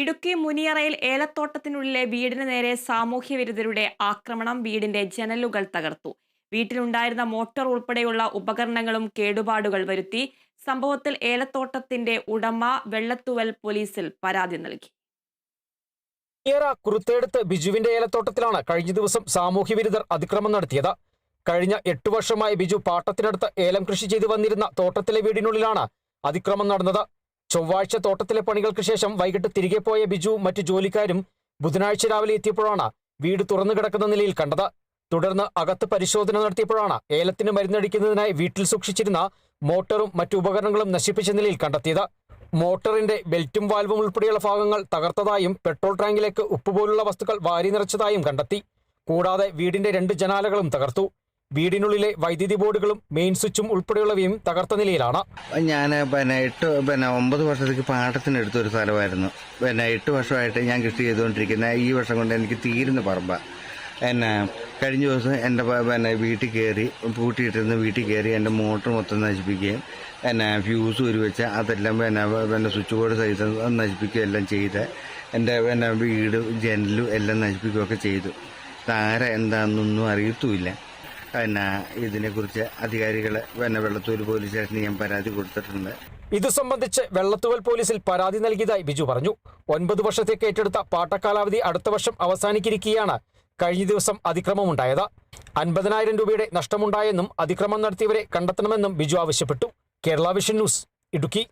ഇടുക്കി മുനിയറയിൽ ഏലത്തോട്ടത്തിനുള്ളിലെ വീടിന് നേരെ സാമൂഹ്യ വിരുദ്ധരുടെ ആക്രമണം വീടിന്റെ ജനലുകൾ തകർത്തു. വീട്ടിലുണ്ടായിരുന്ന മോട്ടോർ ഉൾപ്പെടെയുള്ള ഉപകരണങ്ങളും കേടുപാടുകൾ വരുത്തി സംഭവത്തിൽ ഏലത്തോട്ടത്തിന്റെ ഉടമ വെള്ളത്തുവൽ പോലീസിൽ പരാതി നൽകി. ഏറ കുറുത്തേടുത്ത് ബിജുവിന്റെ ഏലത്തോട്ടത്തിലാണ് കഴിഞ്ഞ ദിവസം സാമൂഹ്യ വിരുദ്ധർ അതിക്രമം നടത്തിയത്. കഴിഞ്ഞ എട്ടു വർഷമായി ബിജു പാട്ടത്തിനടുത്ത് ഏലം കൃഷി ചെയ്തു വന്നിരുന്ന തോട്ടത്തിലെ വീടിനുള്ളിലാണ് അതിക്രമം നടന്നത്. ചൊവ്വാഴ്ച തോട്ടത്തിലെ പണികൾക്ക് ശേഷം വൈകിട്ട് തിരികെ പോയ ബിജു മറ്റു ജോലിക്കാരും ബുധനാഴ്ച രാവിലെ എത്തിയപ്പോഴാണ് വീട് തുറന്നു കിടക്കുന്ന നിലയിൽ കണ്ടത്. തുടർന്ന് അകത്ത് പരിശോധന നടത്തിയപ്പോഴാണ് ഏലത്തിന് മരുന്നടിക്കുന്നതിനായി വീട്ടിൽ സൂക്ഷിച്ചിരുന്ന മോട്ടറും മറ്റു ഉപകരണങ്ങളും നശിപ്പിച്ച നിലയിൽ കണ്ടെത്തിയത്. മോട്ടറിന്റെ ബെൽറ്റും വാൽവും ഉൾപ്പെടെയുള്ള ഭാഗങ്ങൾ തകർത്തതായും പെട്രോൾ ടാങ്കിലേക്ക് ഉപ്പ് പോലുള്ള വസ്തുക്കൾ വാരി നിറച്ചതായും കണ്ടെത്തി. കൂടാതെ വീടിന്റെ രണ്ട് ജനാലകളും തകർത്തു. വീടിനുള്ളിലെ വൈദ്യുതി ബോർഡുകളും മെയിൻ സ്വിച്ചും ഉൾപ്പെടെയുള്ളവയും തകർത്ത നിലയിലാണ്. ഞാൻ പിന്നെ എട്ട് പിന്നെ ഒമ്പത് വർഷത്തേക്ക് പാട്ടത്തിന് എടുത്തൊരു സ്ഥലമായിരുന്നു. പിന്നെ എട്ട് വർഷമായിട്ട് ഞാൻ കൃഷി ചെയ്തുകൊണ്ടിരിക്കുന്ന ഈ വർഷം കൊണ്ട് എനിക്ക് തീരുന്ന പറമ്പ. എന്നെ കഴിഞ്ഞ ദിവസം എന്റെ പിന്നെ വീട്ടിൽ കയറി പൂട്ടിയിട്ടിരുന്ന വീട്ടിൽ കയറി എന്റെ മോട്ടർ മൊത്തം നശിപ്പിക്കുകയും എന്നെ ഫ്യൂസ് ഉരുവെച്ച് അതെല്ലാം പിന്നെ പിന്നെ സ്വിച്ച് ബോർഡ് സഹിതം നശിപ്പിക്കുകയും എല്ലാം ചെയ്ത് എന്റെ പിന്നെ വീട് ജനലും എല്ലാം നശിപ്പിക്കുകയൊക്കെ ചെയ്തു. താര എന്താണെന്നൊന്നും അറിയത്തുമില്ല. പിന്നെ ഇതിനെക്കുറിച്ച് അധികാരികളെ പിന്നെ വെള്ളത്തൂർ പോലീസ് സ്റ്റേഷനിൽ ഞാൻ പരാതി കൊടുത്തിട്ടുണ്ട്. ഇതു സംബന്ധിച്ച് വെള്ളത്തുവൽ പോലീസിൽ പരാതി നൽകിയതായി ബിജു പറഞ്ഞു. ഒൻപത് വർഷത്തേക്ക് ഏറ്റെടുത്ത പാട്ടക്കാലാവധി അടുത്ത വർഷം അവസാനിക്കിരിക്കുകയാണ്. കഴിഞ്ഞ ദിവസം അതിക്രമമുണ്ടായത്. അൻപതിനായിരം രൂപയുടെ നഷ്ടമുണ്ടായെന്നും അതിക്രമം നടത്തിയവരെ കണ്ടെത്തണമെന്നും ബിജു ആവശ്യപ്പെട്ടു. Kerala vision news Idukki.